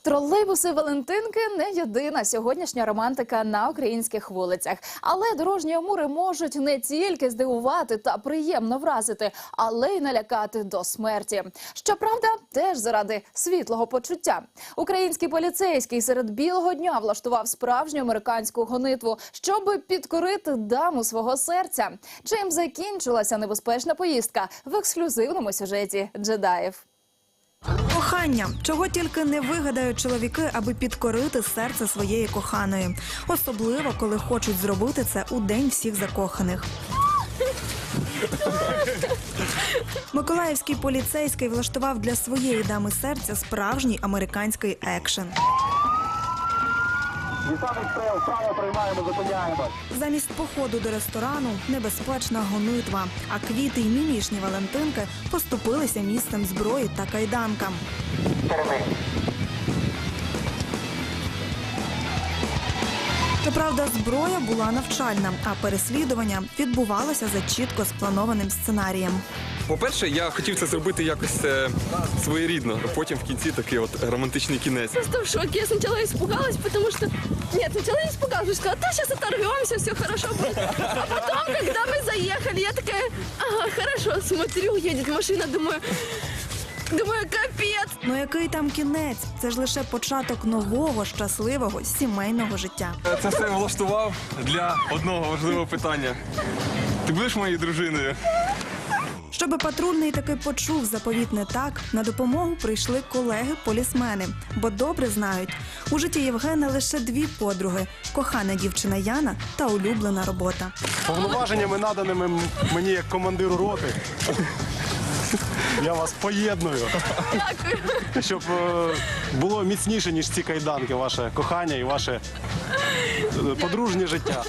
Тролейбуси Валентинки не єдина сьогоднішня романтика на українських вулицях. Але дорожні амури можуть не тільки здивувати та приємно вразити, але й налякати до смерті. Щоправда, теж заради світлого почуття. Український поліцейський серед білого дня влаштував справжню американську гонитву, щоб підкорити даму свого серця. Чим закінчилася небезпечна поїздка в ексклюзивному сюжеті джедаїв. Кохання, чого тільки не вигадають чоловіки, аби підкорити серце своєї коханої, особливо коли хочуть зробити це у день всіх закоханих. Миколаївський поліцейський влаштував для своєї дами серця справжній американський екшен. Стрел, право приймаємо, зупиняємо. Замість походу до ресторану небезпечна гонитва, а квіти й мімішні Валентинки поступилися місцем зброї та кайданкам. Щоправда, зброя була навчальна, а переслідування відбувалося за чітко спланованим сценарієм. По-перше, я хотів це зробити якось е, своєрідно, а потім в кінці такий от романтичний кінець. просто в шоке. Я сначала испугалась, потому что... Нет, сначала я испугалась, сказала, да, сейчас оторвемся, все хорошо будет. А потом, когда мы заехали, я такая, ага, хорошо, смотрю, едет машина, думаю, думаю, капец. Ну який там кінець? Це ж лише початок нового щасливого сімейного життя. Це все влаштував для одного важливого питання. Ти будеш моєю дружиною? Щоби патрульний таки почув заповітне так, на допомогу прийшли колеги-полісмени, бо добре знають, у житті Євгена лише дві подруги: кохана дівчина Яна та улюблена робота. Повноваженнями, наданими мені як командиру роти. Я вас поєдную. Щоб е, було міцніше, ніж ці кайданки, ваше кохання і ваше е, подружнє життя.